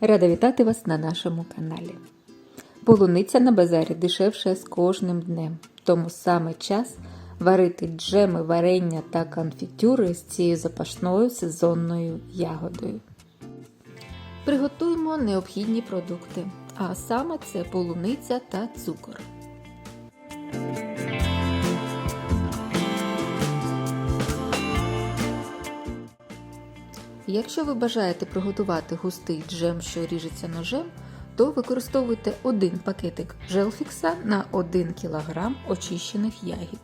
Рада вітати вас на нашому каналі. Полуниця на базарі дешевше з кожним днем, тому саме час варити джеми, варення та конфітюри з цією запашною сезонною ягодою. Приготуємо необхідні продукти, а саме це полуниця та цукор. Якщо ви бажаєте приготувати густий джем, що ріжеться ножем, то використовуйте один пакетик желфікса на 1 кг очищених ягід.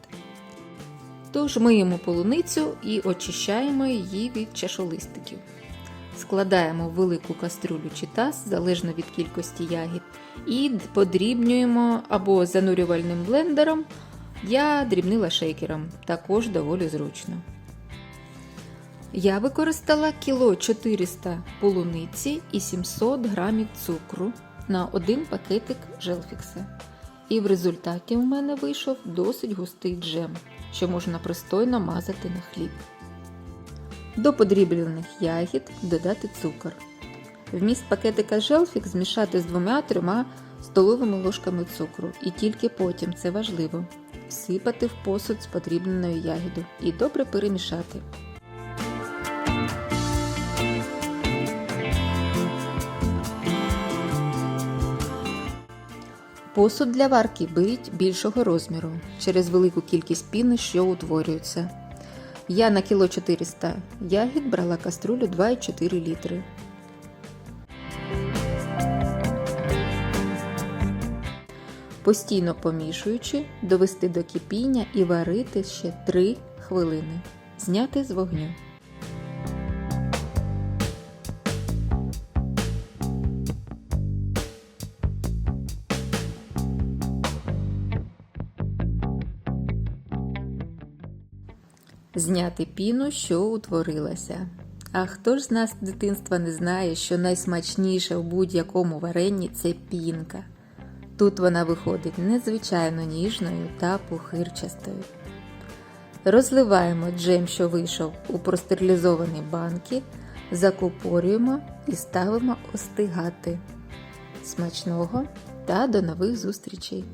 Тож миємо полуницю і очищаємо її від чашолистиків. Складаємо в велику кастрюлю чи таз, залежно від кількості ягід, і подрібнюємо або занурювальним блендером. Я дрібнила шейкером, також доволі зручно. Я використала кіло 400 полуниці і 700 грамів цукру на один пакетик желфікса. І в результаті у мене вийшов досить густий джем, що можна пристойно мазати на хліб. До подріблених ягід додати цукор. Вміст пакетика желфік змішати з 2-3 столовими ложками цукру і тільки потім, це важливо, всипати в посуд з подрібненою ягідою і добре перемішати. Посуд для варки беріть більшого розміру через велику кількість піни, що утворюється. Я на кіло 400 ягід брала каструлю 2,4 літри. Постійно помішуючи, довести до кипіння і варити ще 3 хвилини. Зняти з вогню. Зняти піну, що утворилася. А хто ж з нас з дитинства не знає, що найсмачніше в будь-якому варенні це пінка. Тут вона виходить незвичайно ніжною та пухирчастою. Розливаємо джем, що вийшов у простерилізовані банки, закупорюємо і ставимо остигати. Смачного та до нових зустрічей!